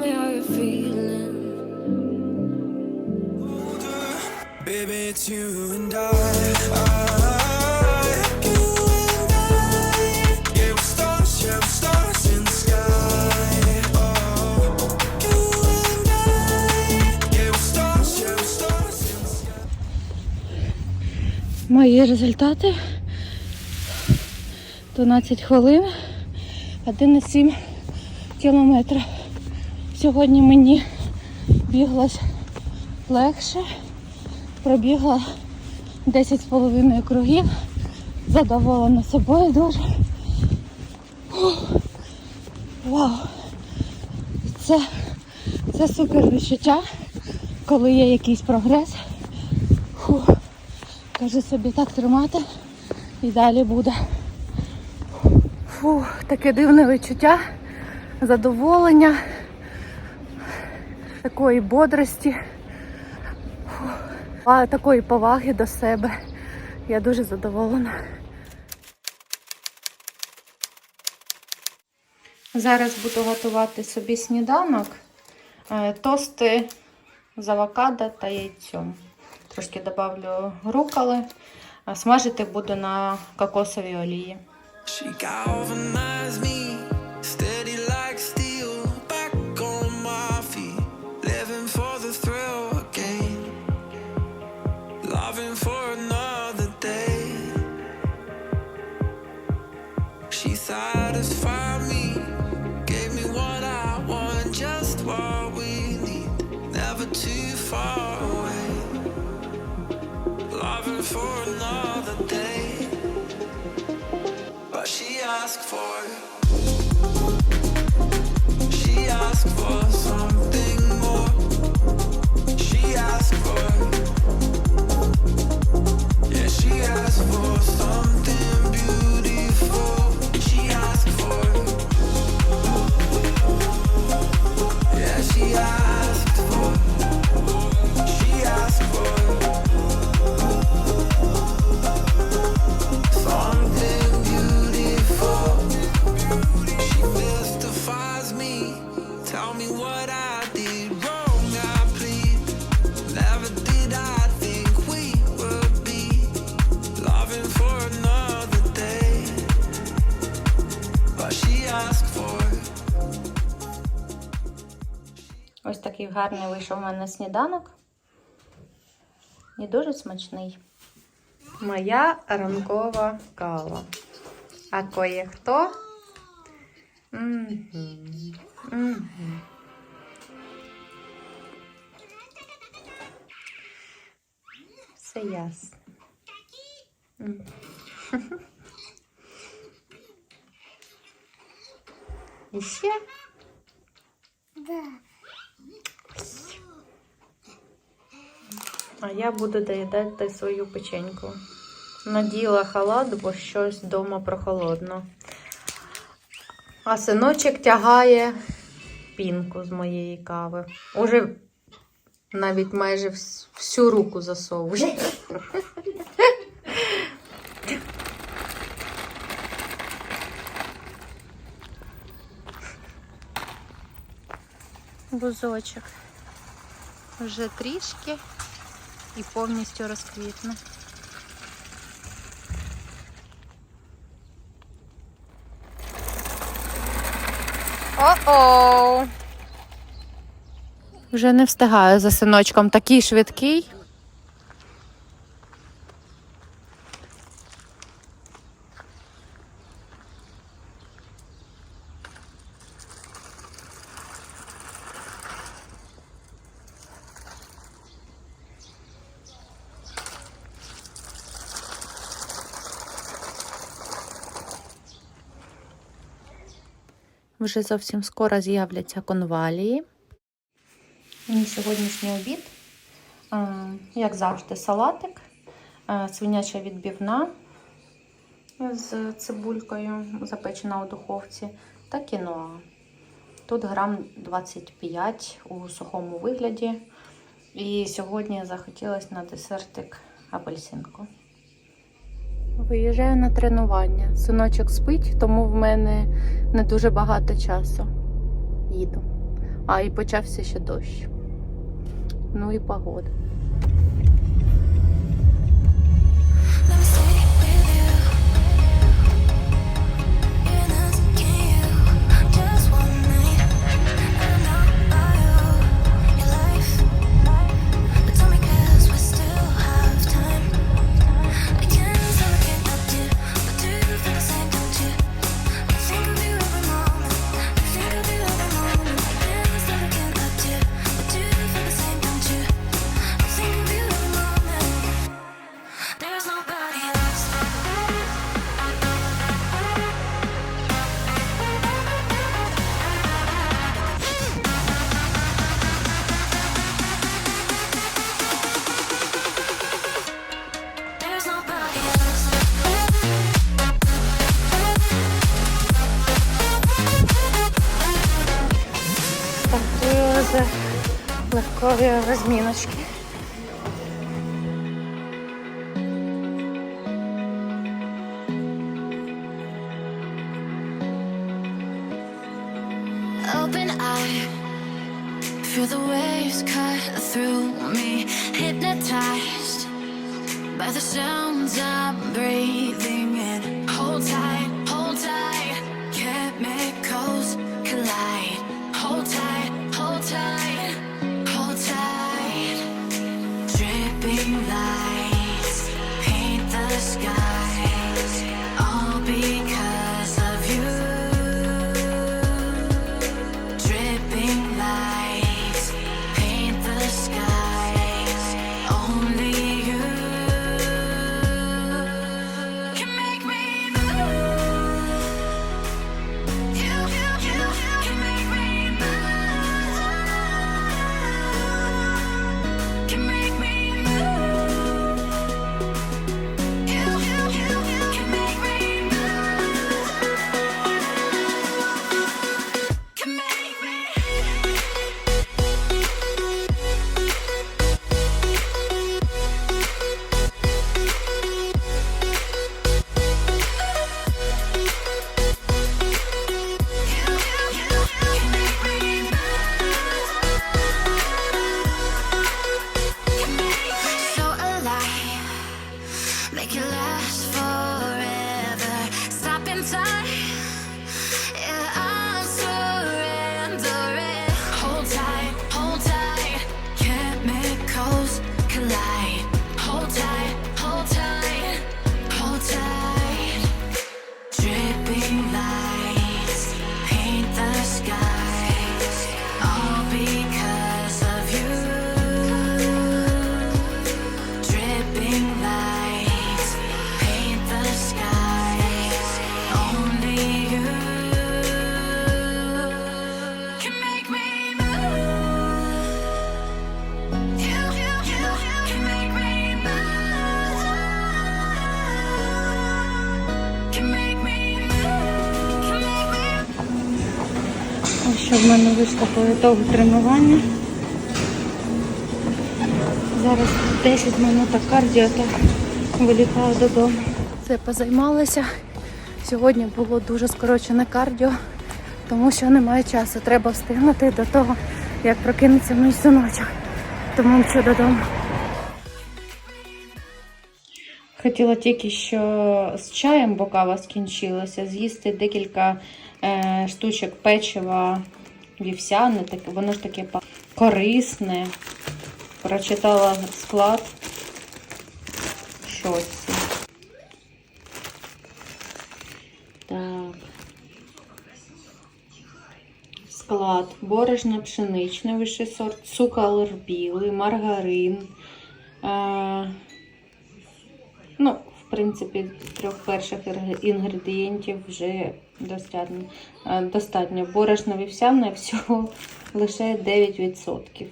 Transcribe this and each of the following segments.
me how you're feeling. Baby, it's you and I. I. Oh. Мої результати 12 хвилин, 1,7 кілометра. Сьогодні мені біглось легше. Пробігла 10,5 кругів. Задоволена собою дуже. Вау! Це, це супер відчуття, коли є якийсь прогрес. Фух. Кажу собі так тримати і далі буде. Фу, таке дивне відчуття, задоволення, такої бодрості, а такої поваги до себе. Я дуже задоволена. Зараз буду готувати собі сніданок, Е, тости з авокадо та яйцем. Трошки добавлю руколи. Смажити буду на кокосовій олії. Satisfied me, gave me what I want, just what we need. Never too far away. Loving for another day. But she asked for She asked for гарний вийшов у мене сніданок. І дуже смачний. Моя ранкова кава. А кое-хто? Мгм. Мгм. Все ясно. М. І ще? А я буду доїдати свою печеньку. Наділа халат, бо щось вдома прохолодно. А синочок тягає пінку з моєї кави. Уже навіть майже всю руку засовує. Бузочок. Вже трішки і повністю розквітне. О-о! Вже не встигаю за синочком. Такий швидкий. Вже зовсім скоро з'являться конвалії. Мій сьогоднішній обід, як завжди, салатик, свиняча відбівна з цибулькою, запечена у духовці, та кіноа. Тут грам 25 у сухому вигляді. І сьогодні захотілося на десертик апельсинку. Виїжджаю на тренування. Синочок спить, тому в мене не дуже багато часу. Їду. А і почався ще дощ. Ну і погода. Разминочки. що в мене вийшло по тренування. Зараз 10 минут кардіо та вилітаю додому. Це позаймалася. Сьогодні було дуже скорочене кардіо, тому що немає часу. Треба встигнути до того, як прокинеться мій синочок. Тому мчу додому. Хотіла тільки що з чаєм, бо кава скінчилася, з'їсти декілька е, штучок печива вівсяне, воно ж таке корисне. Прочитала склад. щось. Так. Склад. Борошно-пшеничний вищий сорт, цукор білий, маргарин. А, ну, в принципі, трьох перших інгредієнтів вже достатньо. Е, достатньо. Борошно вівсяне всього лише 9%.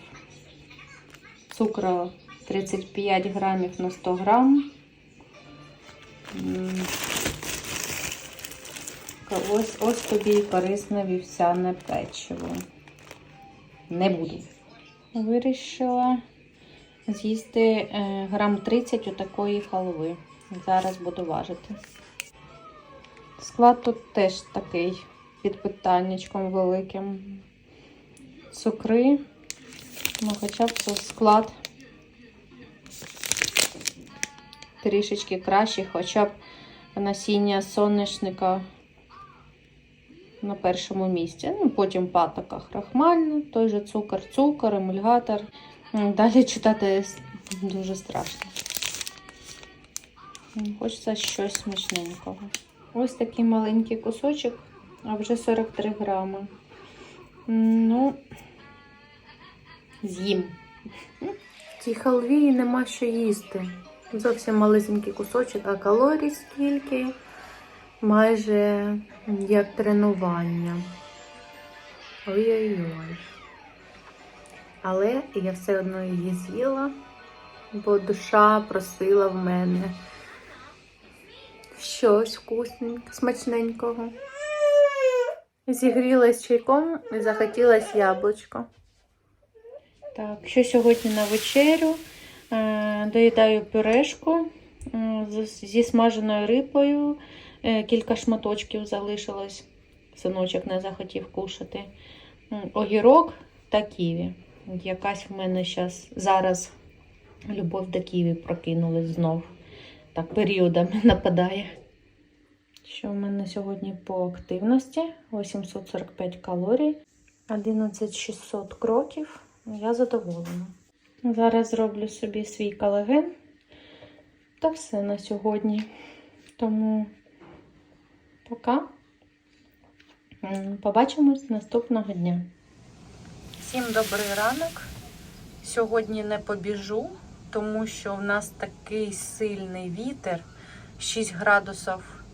Цукру 35 грамів на 100 грам. Ось ось тобі і корисне вівсяне печиво. Не буду. Вирішила з'їсти е, грам 30 отакої халви. Зараз буду важити. Склад тут теж такий під питаннячком великим. Цукри, ну хоча б це склад трішечки кращий, хоча б насіння соняшника на першому місці. Ну, Потім патока крахмальна, той же цукор, цукор, емульгатор. Далі читати дуже страшно. Хочеться щось смачненького. Ось такий маленький кусочок, а вже 43 грами. Ну, з'їм. В цій халві нема що їсти. Зовсім малесенький кусочок, а калорій скільки майже як тренування. Ой-ой-ой. Але я все одно її з'їла, бо душа просила в мене щось вкусненького, смачненького. Зігрілась чайком і захотілось яблучко. Так, що сьогодні на вечерю? Е, Доїдаю пюрешку е, зі смаженою рибою. Е, Кілька шматочків залишилось. Синочок не захотів кушати. Огірок та ківі. Якась в мене зараз любов до ківі прокинулась знов. Так, періодами нападає. Що в мене сьогодні по активності? 845 калорій, 11600 кроків. Я задоволена. Зараз зроблю собі свій колаген. Та все на сьогодні. Тому пока. Побачимось наступного дня. Всім добрий ранок. Сьогодні не побіжу, тому що в нас такий сильний вітер, 6 градусів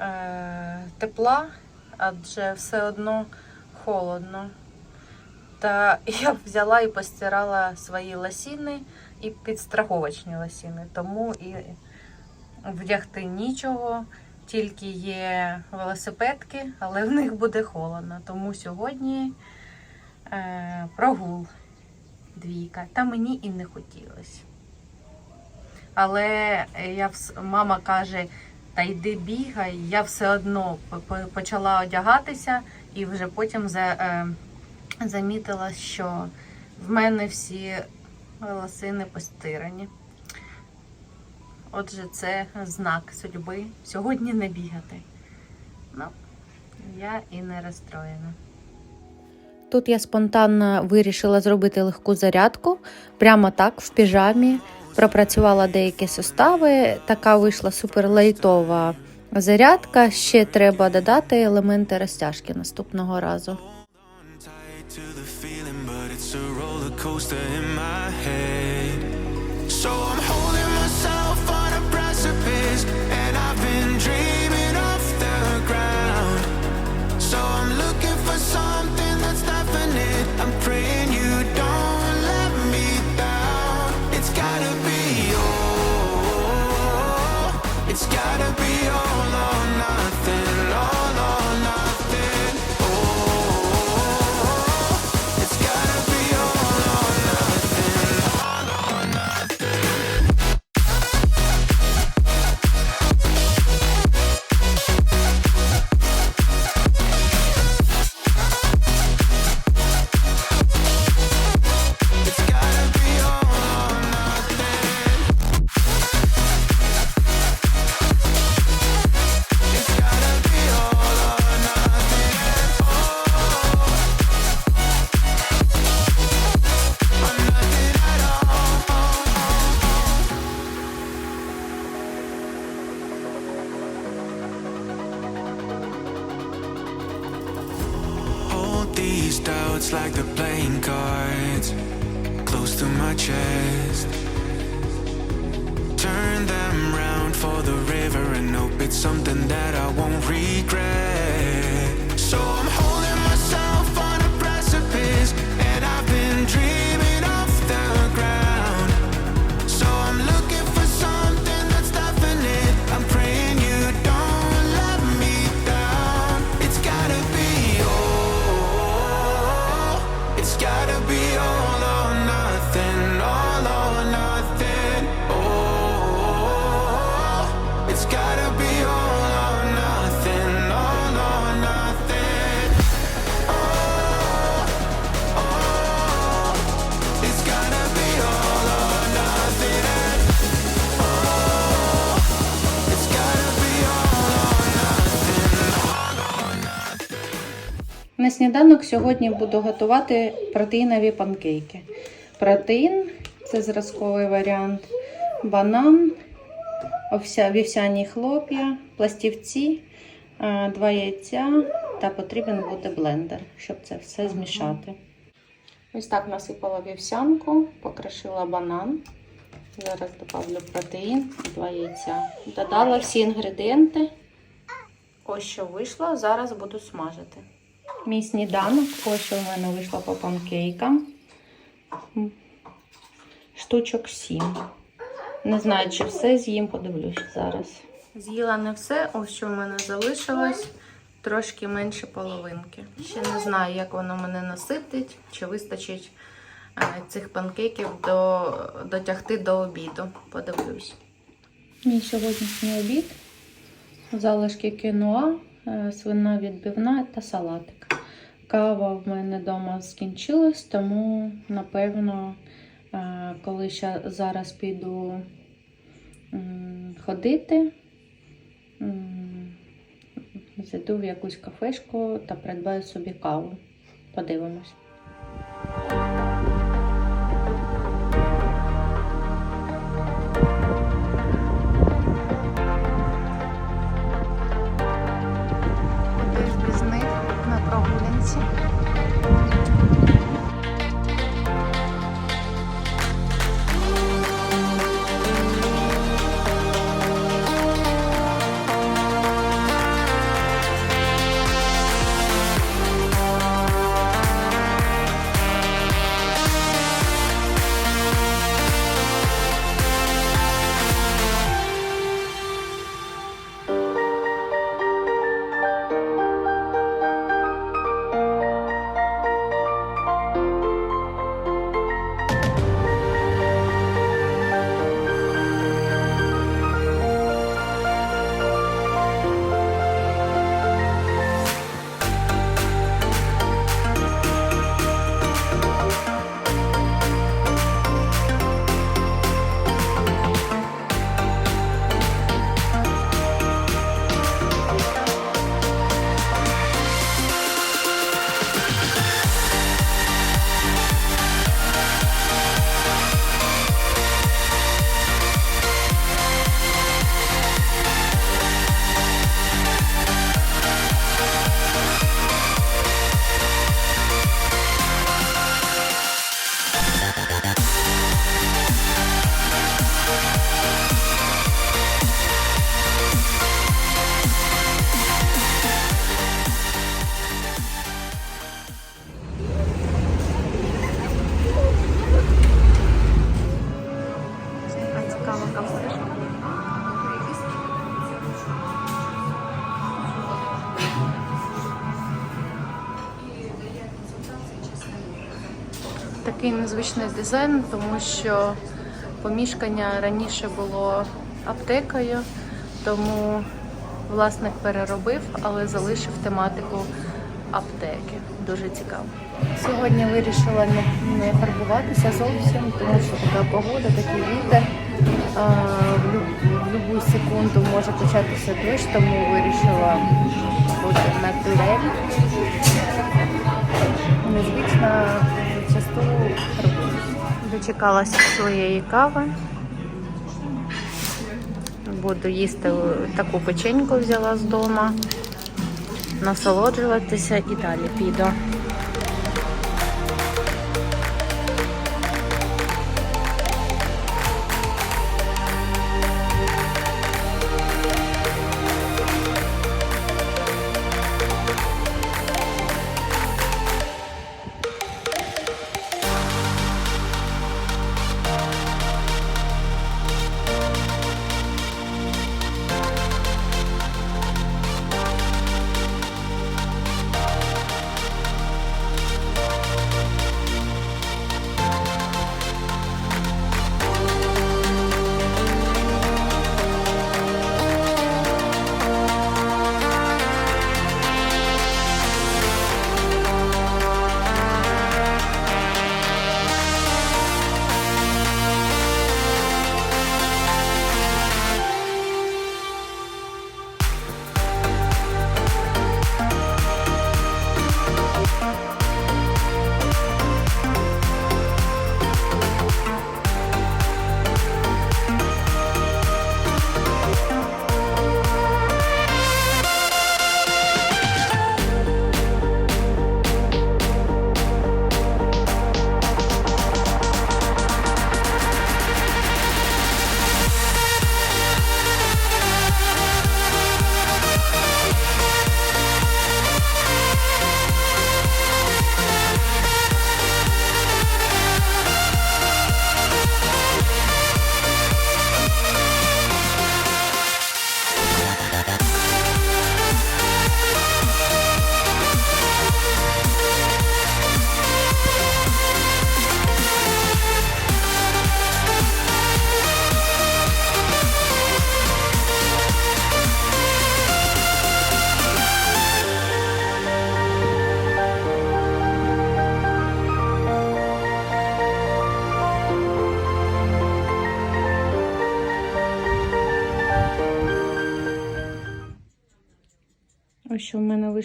е- тепла, адже все одно холодно. Та я взяла і постирала свої лосіни і підстраховочні лосіни, тому і вдягти нічого, тільки є велосипедки, але в них буде холодно. Тому сьогодні е, прогул двійка. Та мені і не хотілося. Але я, мама каже, та йди бігай, я все одно по- по- почала одягатися і вже потім за, е, замітила, що в мене всі волосини постирані. Отже, це знак судьби. Сьогодні не бігати. Ну, я і не розстроєна. Тут я спонтанно вирішила зробити легку зарядку. Прямо так, в піжамі. Пропрацювала деякі сустави. Така вийшла суперлайтова зарядка. Ще треба додати елементи розтяжки наступного разу. something definite. I'm praying you don't let me down. It's gotta be these doubts like the playing cards close to my chest. Turn them round for the river and hope it's something сніданок сьогодні буду готувати протеїнові панкейки. Протеїн це зразковий варіант, банан, вівсяні хлоп'я, пластівці, е, два яйця та потрібен буде блендер, щоб це все змішати. Ось так насипала вівсянку, покришила банан. Зараз добавлю протеїн і два яйця. Додала всі інгредієнти. Ось що вийшло, зараз буду смажити. Мій сніданок, ось що в мене вийшло по панкейкам. Штучок 7. Не знаю, чи все з'їм, подивлюсь зараз. З'їла не все, ось що в мене залишилось. Трошки менше половинки. Ще не знаю, як воно мене наситить, чи вистачить е, цих панкейків до, дотягти до обіду. Подивлюсь. Мій сьогоднішній обід. Залишки кіноа, свина відбивна та салатик. Кава в мене вдома скінчилась, тому напевно, е, коли ще зараз піду ходити, зайду в якусь кафешку та придбаю собі каву. Подивимось. Sip. Така цікава кафешка. Такий незвичний дизайн, тому що помішкання раніше було аптекою, тому власник переробив, але залишив тематику аптеки. Дуже цікаво. Сьогодні вирішила не, не фарбуватися зовсім, тому що така погода, такий вітер. А, в, будь-яку секунду може початися дощ, тому вирішила бути на турель. Незвично часто. Дочекалася своєї кави. Буду їсти таку печеньку взяла з дому, насолоджуватися і далі піду.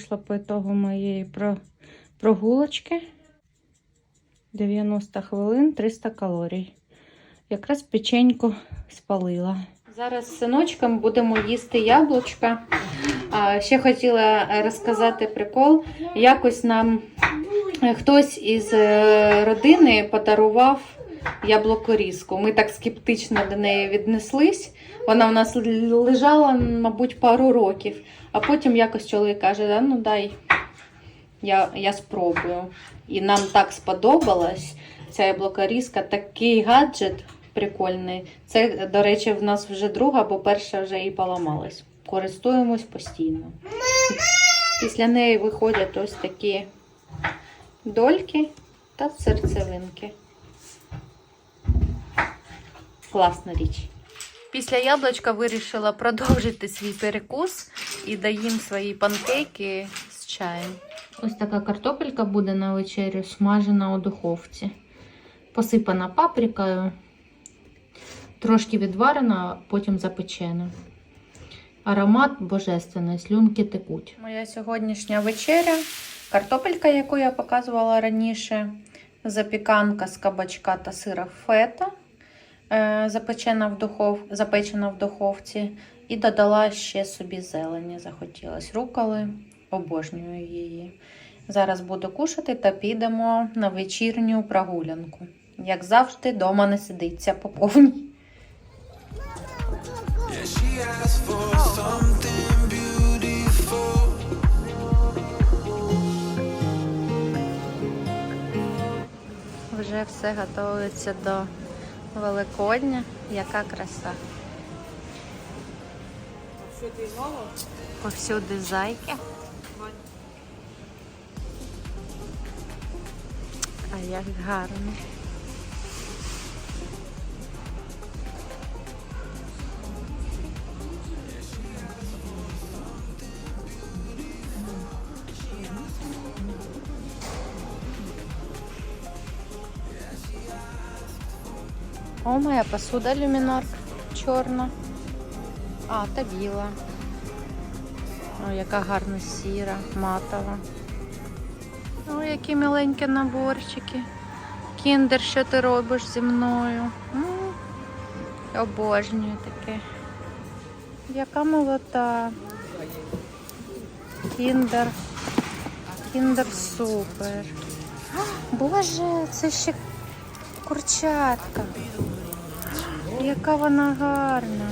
Вийшло по ітогу моєї прогулочки. 90 хвилин, 300 калорій. Якраз печеньку спалила. Зараз з синочком будемо їсти яблучка. А, ще хотіла розказати прикол. Якось нам е, хтось із е, родини подарував яблукорізку. Ми так скептично до неї віднеслись. Вона в нас лежала, мабуть, пару років. А потім якось чоловік каже: «Да, ну дай, я, я спробую. І нам так сподобалась ця яблукорізка, такий гаджет прикольний. Це, до речі, в нас вже друга, бо перша вже і поламалась. Користуємось постійно. Після неї виходять ось такі дольки та серцевинки. Класна річ. Після яблучка вирішила продовжити свій перекус і доїм свої панкейки з чаєм. Ось така картопелька буде на вечерю, смажена у духовці. Посипана паприкою, трошки відварена, а потім запечена. Аромат божественний, слюнки текуть. Моя сьогоднішня вечеря, картопелька, яку я показувала раніше, запіканка з кабачка та сира фета, запечена в, духов, запечена в духовці, і додала ще собі зелені. Захотілось руколи, обожнюю її. Зараз буду кушати та підемо на вечірню прогулянку. Як завжди, дома не сидиться по повній. Вже все готується до Великодня. Яка краса. Повсюди зайки. А як гарно. Моя посуда люмінар чорна. А, та біла. О, яка гарна сіра, матова. О, які миленькі наборчики. Кіндер, що ти робиш зі мною? М, Обожнюю таке. Яка молота. Кіндер. Кіндер супер. Боже, це ще курчатка. Яка вона гарна.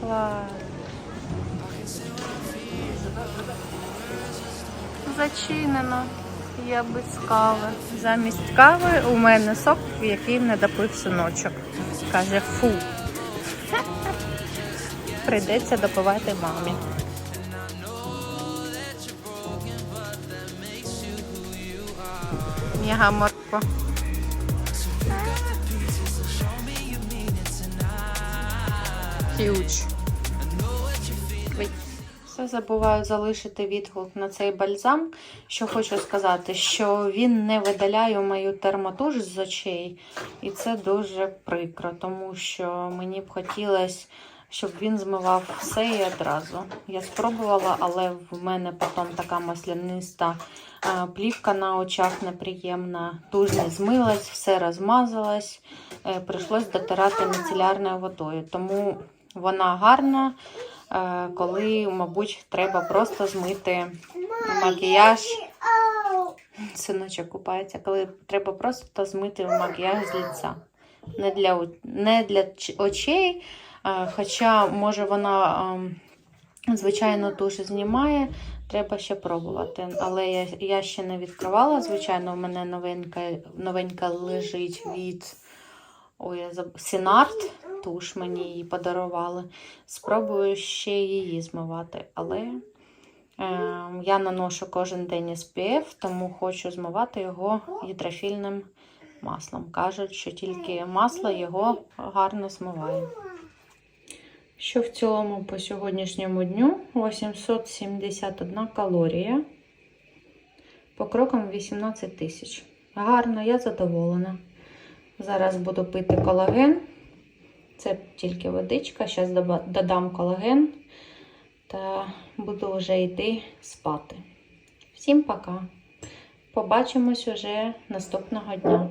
Клас. Зачинено. Я без кави. Замість кави у мене сок, який не допив синочок. Каже, фу. Прийдеться допивати мамі. Мега морква. Ой. Все забуваю залишити відгук на цей бальзам. Що хочу сказати, що він не видаляє мою термотуш з очей, і це дуже прикро, тому що мені б хотілося, щоб він змивав все і одразу. Я спробувала, але в мене потім така масляниста е, плівка на очах неприємна. Туш не змилась, все розмазалось. Е, Прийшлось дотирати міцелярною водою. Тому вона гарна, е, коли, мабуть, треба просто змити макіяж. Синочок купається, коли треба просто змити макіяж з лиця. Не для, не для очей, е, хоча, може, вона, ем, звичайно, туш знімає. Треба ще пробувати. Але я, я ще не відкривала. Звичайно, у мене новинка, новенька лежить від ой. Сінарт. Туш мені її подарували. Спробую ще її змивати. Але е, я наношу кожен день SPF, тому хочу змивати його гідрофільним маслом. Кажуть, що тільки масло його гарно змиває. Що в цілому по сьогоднішньому дню 871 калорія. По крокам 18 тисяч. Гарно, я задоволена. Зараз буду пити колаген. Це тільки водичка. Зараз додам колаген та буду вже йти спати. Всім пока. Побачимось уже наступного дня.